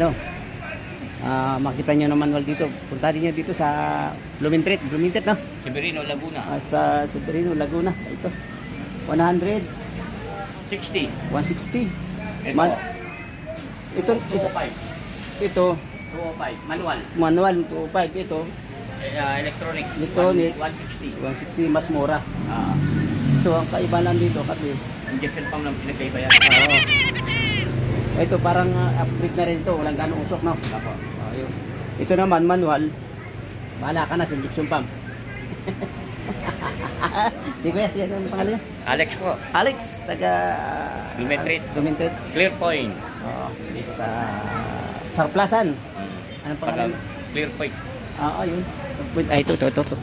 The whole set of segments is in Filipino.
ano, ah, makita nyo ng manual dito. Punta din nyo dito sa Blumentritt. Blumentritt, no? Severino, Laguna. Ah, sa Severino, Laguna. Ito. 100, 60. 160. Ito. Man- ito, ito, 205. ito, 205. Manual. manual, 205. Ito, ah, electronic. Electronic. 160. 160, mas mura. Ah, Ito, ang kaiba lang dito kasi, injection pump lang pinagkaiba yan. oo. Ito parang ah, upgrade na rin ito. Walang ganong usok, no? Apo. Oh, yun. Ito naman, manual. Bahala ka na sa injection pump. si Kuya, siya ang pangalan niya? Alex po. Alex, taga... Lumentrit. Lumentrit. Clear point. Oo, dito sa Sarplasan. Anong pangalan? Clear point. Oo, yun. Wait, ay, ito, ito, ito, ito.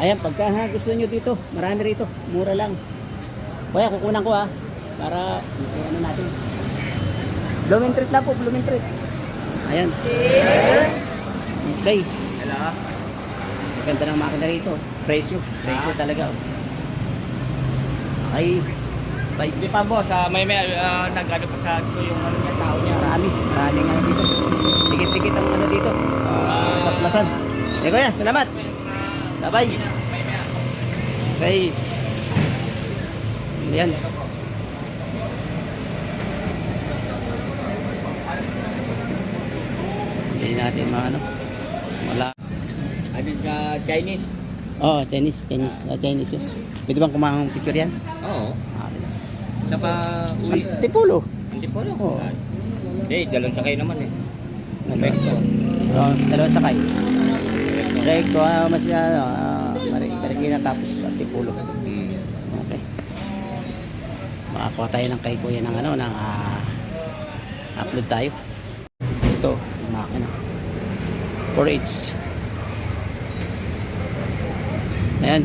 Ayan, pagka ha, gusto nyo dito, marami rito. Mura lang. Kuya, kukunan ko ha. Para, ano natin. Lumentrit lang po, Lumentrit. Ayan. Okay. Hello. Maganda ng makina rito. Presyo. Presyo talaga. oh. Ay, bye. Hindi pa boss, ah, may may uh, nag-ano pa sa ito yung ano niya, tao niya. Marami. Marami nga dito. Tikit-tikit ang ano dito. Ah, sa plasan. Eh kuya, salamat. Bye-bye. Okay. Yan. Natin maano. Wala. Ano sa Chinese? Oh, Chinese, Chinese, ah, Chinese yun. Pwede bang kumahang picture yan? Oo. Ah, Saka uwi. Tipulo. Hindi po no? Oo. Hindi, dalawang sakay naman eh. Ano? Recto. Oh, dalawang sakay. Recto, ah, mas ano, ah, Mari- Marikina tapos sa Tipulo. Hmm. Okay. Makakuha tayo ng kay kuya ng ano, ng ah, upload tayo. Ito. 4H. Ayan.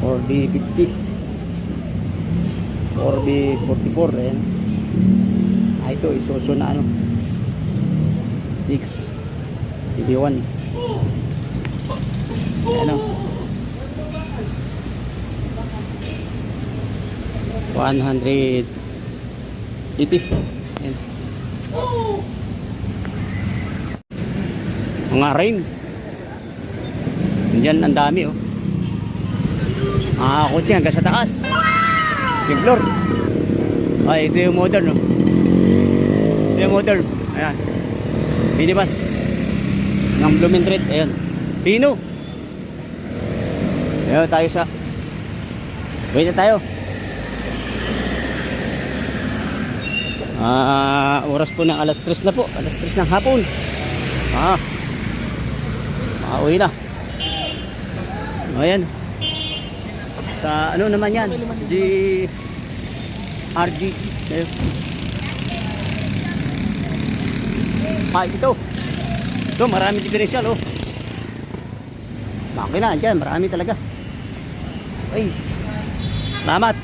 4B50. 4B44. Ayan. Ah, ito, isuso na ano. 6. TB1. Ayan o. 180. Ayan. Mga rain. Diyan ang dami oh. Ah, kotse hanggang sa taas. Yung floor. Ay, ito yung modern oh. Ito yung modern. Ayan. Minibus. Ng Blumentritt. Ayan. Pino. Ayan tayo sa Wait na tayo. Ah, oras po ng alas 3 na po. Alas 3 ng hapon. Ah. Makauwi na. Ayan. Sa ano naman yan? G RG. Ah, ito. Ito, marami differential oh. Makina, andyan, marami talaga. Ay. Salamat.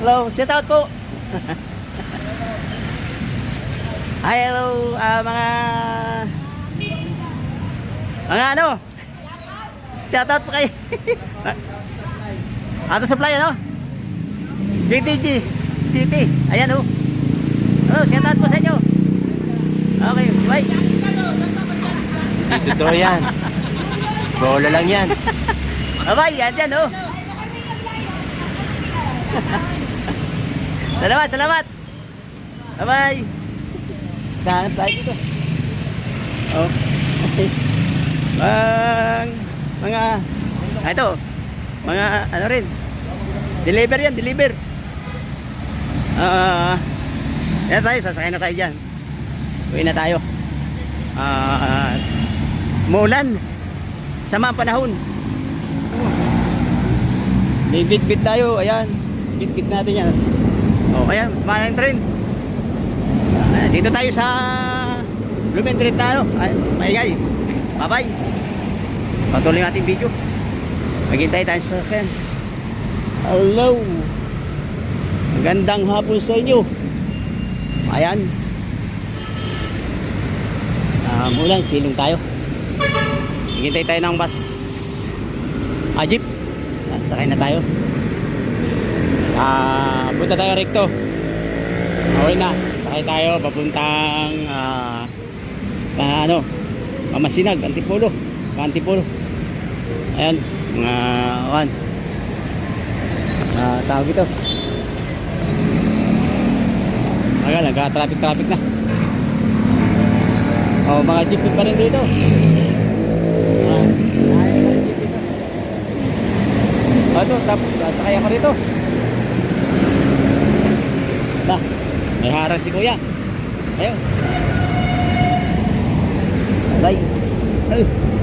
Hello, shout out po. Hi, hello, ah, mga mga ano? Shout out po kayo. Ato supply ano? DTG. DT. Ayan oh. Oh, shout out po sa inyo. Okay, bye. Totoo yan. Bola lang yan. Bye-bye, yan dyan oh. salamat, salamat. Bye-bye. Dahanap tayo dito. Oh. Mang, mga, ah, ito, mga, ano rin, deliver yan, deliver. Ah, yan tayo, sasakay na tayo dyan. Uwi na tayo. Ah, muulan. Sama ang panahon. May bit-bit tayo, ayan. Bit-bit natin yan. Oh, ayan, malang train. Ah, dito tayo sa Lumentrit na ano. Ay, maingay. Bye-bye. Patuloy natin video. Maghintay tayo sa sasakyan. Hello. Magandang hapon sa inyo. Ayan. Ah, mulan, silong tayo. Hintay tayo ng bus. Ah, jeep. Ah, sakay na tayo. Ah, punta tayo rekto. Okay na. Sakay tayo papuntang ah pa, ano, Pamasinag, Antipolo. Pa Antipolo. Ayan, mga kan. Ah, tawag ito. Aga, nagka-traffic-traffic na. Oh, mga jeep pa rin dito. Ah. Oh, ito, tapos sakay ako rito. Ba, may harang si kuya. Ayun. Bye. Ay.